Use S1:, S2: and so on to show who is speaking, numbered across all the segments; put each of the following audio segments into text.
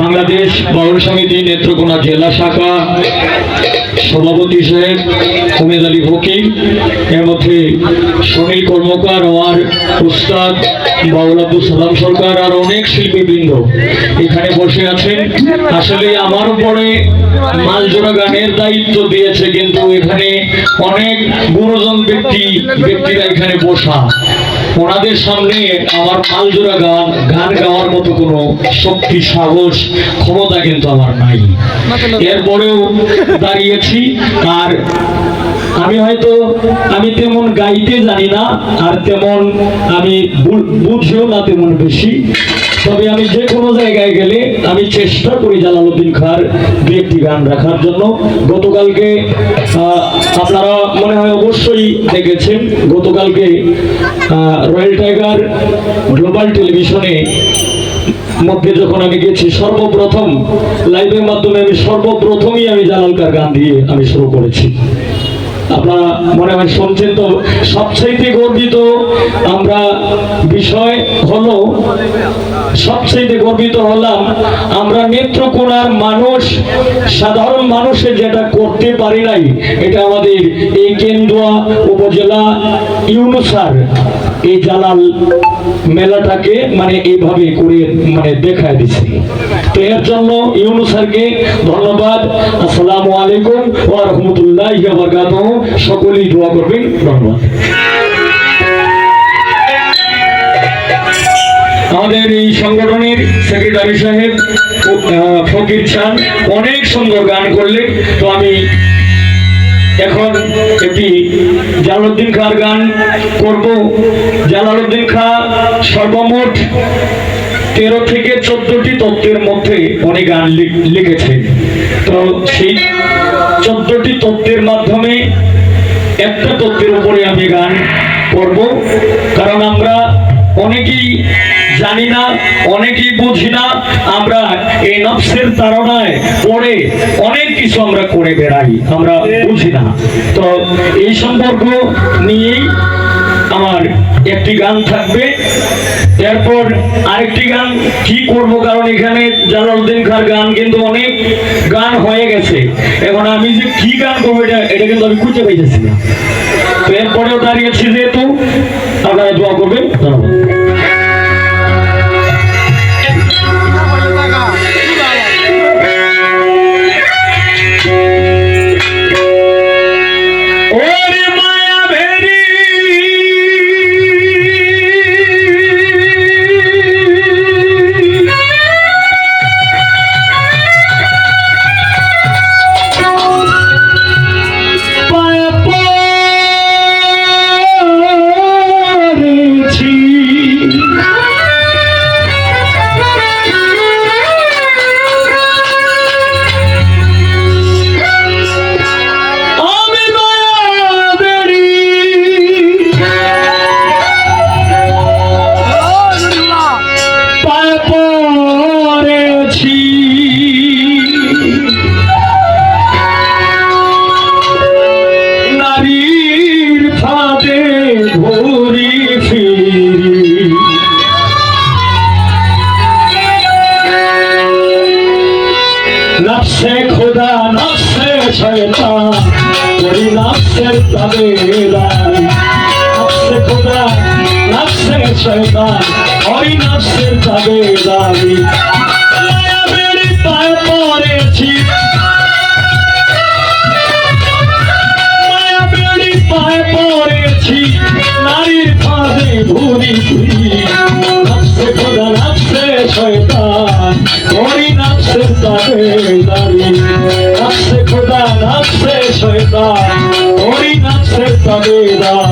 S1: বাংলাদেশ বাউল সমিতি নেত্রকোনা জেলা শাখা সভাপতি সাহেব উমেদ আলী ফকির, এর মধ্যে সুনীল কর্মকার আমার উস্তাদ বাউল আব্দুল সালাম সরকার আর অনেক শিল্পীবৃন্দ এখানে বসে আছেন। আসলে আমার উপরে মালজোড়া গানের দায়িত্ব দিয়েছে, কিন্তু এখানে অনেক গুরুজন ব্যক্তি, ব্যক্তিরা এখানে বসা। ওনাদের সামনে আমার মালজোড়া গান গান গাওয়ার মতো কোনো শক্তি, সাহস, ক্ষমতা কিন্তু আমার নাই। এরপরেও দাঁড়িয়েছি, আর আমি হয়তো, আমি তেমন গাইতে জানি না, আর তেমন আমি বুঝেও না তেমন বেশি। তবে আমি যে কোনো জায়গায় গেলে আমি চেষ্টা করি জালালউদ্দিন খার একটি গান রাখার জন্য। গতকালকে আপনারা মনে হয় অবশ্যই দেখেছেন, গতকালকে রয়্যাল টাইগার গ্লোবাল টেলিভিশনে মধ্যে যখন আমি গেছি, সর্বপ্রথম, লাইভের মাধ্যমে আমি সর্বপ্রথমই আমি জালালকার গান দিয়ে আমি শুরু করেছি। আপনারা মনে হয় শুনছেন তো, সবচাইতে গর্বিত আমরা বিষয় হলো, সবচাইতে গর্বিত হলাম আমরা নেত্রকোনার মানুষ, সাধারণ মানুষে যেটা করতে পারি নাই, এটা আমাদের এই কেন্দুয়া উপজেলা ইউনুসার, এই জালাল মেলাটাকে মানে এইভাবে করে মানে দেখায় দিছে। তো এর জন্য ইউনুসারকে ধন্যবাদ। আসসালামু আলাইকুম ওয়া রাহমাতুল্লাহি ওয়া বারাকাতুহু। সকলেই দোয়া করবেন। ধন্যবাদ। আমাদের এই সংগঠনের সেক্রেটারি সাহেব ফকির চান অনেক সুন্দর গান করলেন। তো আমি এখন একটি জালালউদ্দিন খার গান করব। জালালউদ্দিন খা সর্বমোট তেরো থেকে চোদ্দটি তত্ত্বের মধ্যে উনি গান লিখেছেন। তো সেই চোদ্দটি তত্ত্বের মাধ্যমে একটা তত্ত্বের উপরে আমি গান করব। কারণ আমরা অনেকেই জানি না, অনেকেই বুঝি না, আমরা এই নফসের তাড়নায় পড়ে অনেক কিছু আমরা করে বেড়াই, আমরা বুঝি না। তো এই সম্পর্ক নিয়েই আমার একটি গান থাকবে। এরপর আরেকটি গান কি করব, কারণ এখানে জালালউদ্দিন খার গান কিন্তু অনেক গান হয়ে গেছে। এখন আমি যে কি গান করব, এটা এটা কিন্তু আমি খুঁজে পাইতেছি না। তো এরপরেও দাঁড়িয়েছি যেহেতু, আপনারা দোয়া করবেন। ধন্যবাদ। করি নফসের তাবেদারি নফসে খোদা নফসে শয়তান করি নফসের তাবেদারি মায়াবের পায়ে পড়েছি। পায়ে পড়েছি। নারীর ফাঁদে ঘুরি ঘুরি নফসে খোদা তাবেদারি নফসের তাবেদারি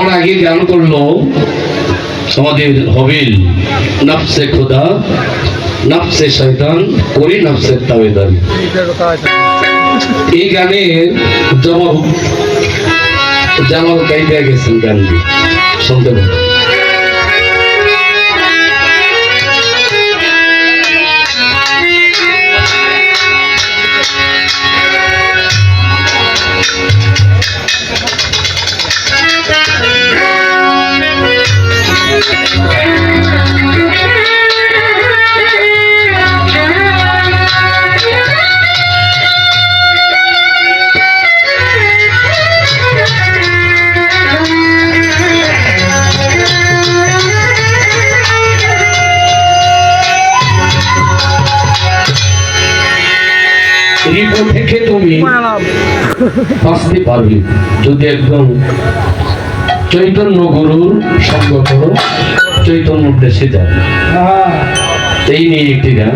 S2: যাওয়ার আগে ধ্যান করল, সমাজের হবিল, নাফসে খোদা নাফসে শয়তান, করি নাফসে তাবেদারি। এই গানে জবাব জানার কাইদা গেছেন গানটি শুনতে বাঁচতে পারবে যদি একদম চৈতন্য গুরুর সঙ্গ করো চৈতন্য উদ্দেশ্যে যাবে
S3: এই নিয়ে একটি গান।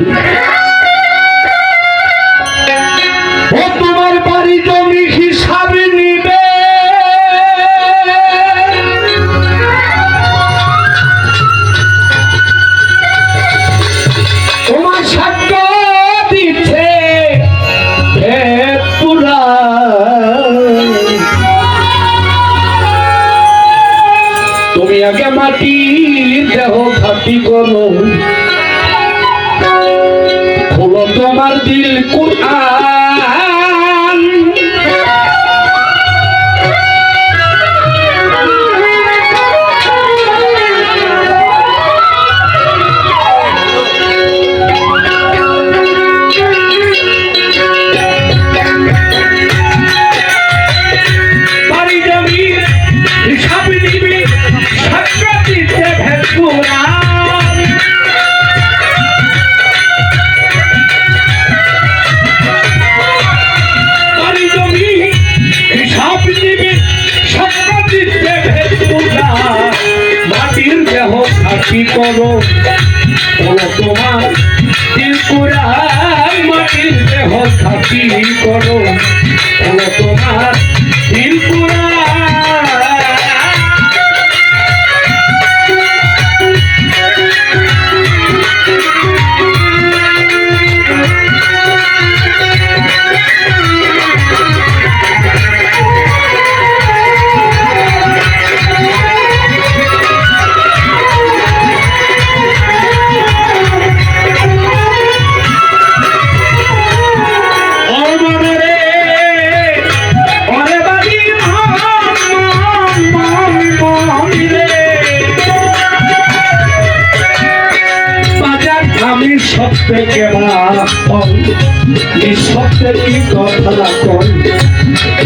S3: দেহ খাটি করো খোলো তোমার দিল কুরআন।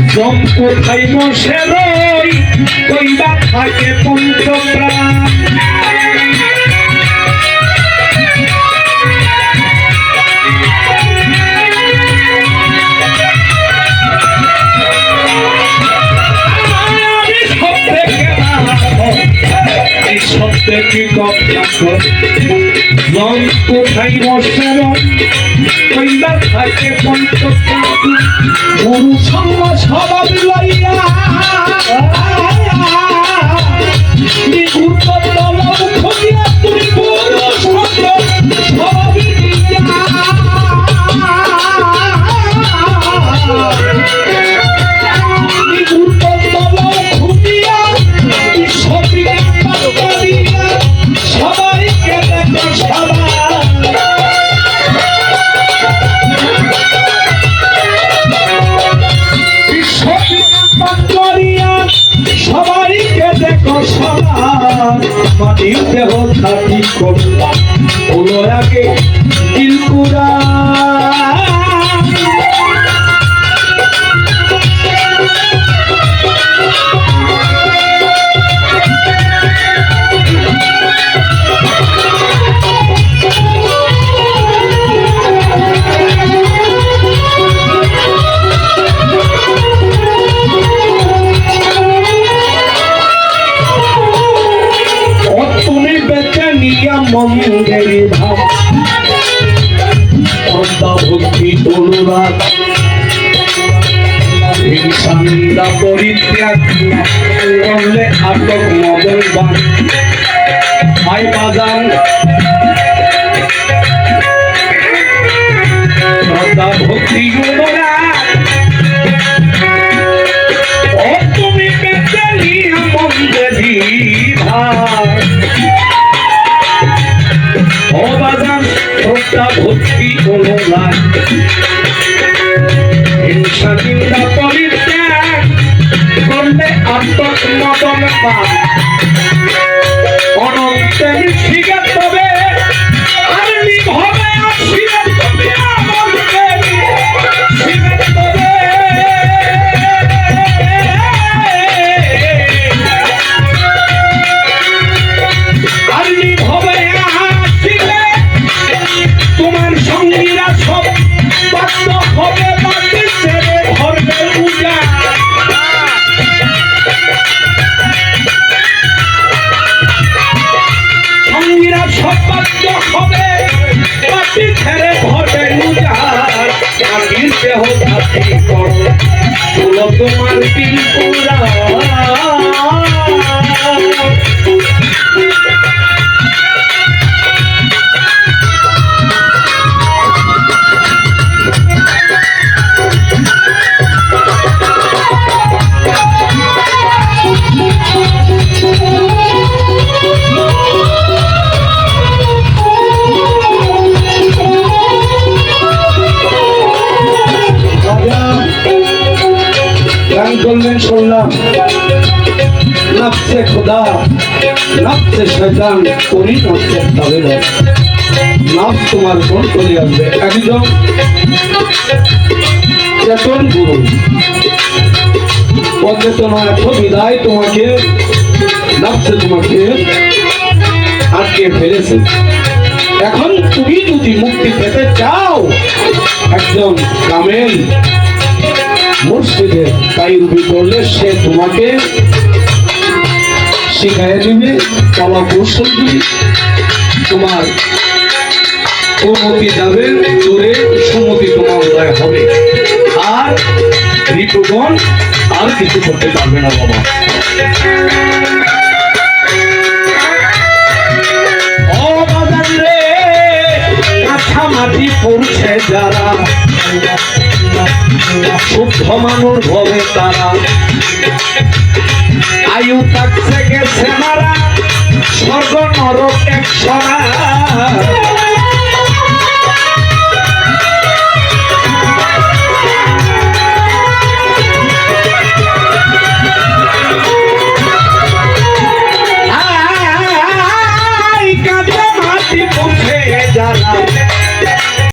S3: জম কোথায় বসে রই? কইবা থাকে পঞ্চপ্রাণ আমি সব থেকে জম কোথায় বসে রই কইবা থাকে পঞ্চপ্রাণ গুরু সঙ্গ লইয়া মাটির দেহ থাকি করলাম হলো আগে মন্দির ভাব ভক্তি অনুরাগ হিংসান্দা পরিত্যাগ করলে আটক মদন বান মাই বাজান শ্রদ্ধা ভক্তি অনুরাগ ও তুমি বেঁচে নিয়া মন্দির ভাব ও বাজান শ্রদ্ধা ভক্তি অনুরাগ হিংসা নিন্দা পরিত্যাগ করলে আত্মমদন পান
S4: কর তোমার পিপুরা
S3: রাজা খোদা নাপসে শয়তান নাপসে তবে নাপ তোমার কোন করে আসবে? একদম চেতন গুরু। পথে তোমার এত বিদায় তোমাকে নাপসে তোমাকে আটকে ফেলেছে। এখন তুমি যদি মুক্তি পেতে চাও, একজন কামেল মুর্শিদের তাই রুবি করলে সে তোমাকে শিখাইয়া দিবে কলা কৌশলগুলি তোমার উন্নতি যাবে, জোরে সুমতি তোমার উদয় হবে। আর ঋতুগণ আর কিছু করতে পারবে না বাবা।
S4: মাটি যারা। শুদ্ধ মানুষ হবে তারা। আয়ু থাকছে গেছে মারা স্বর্গ নরক এক সরা।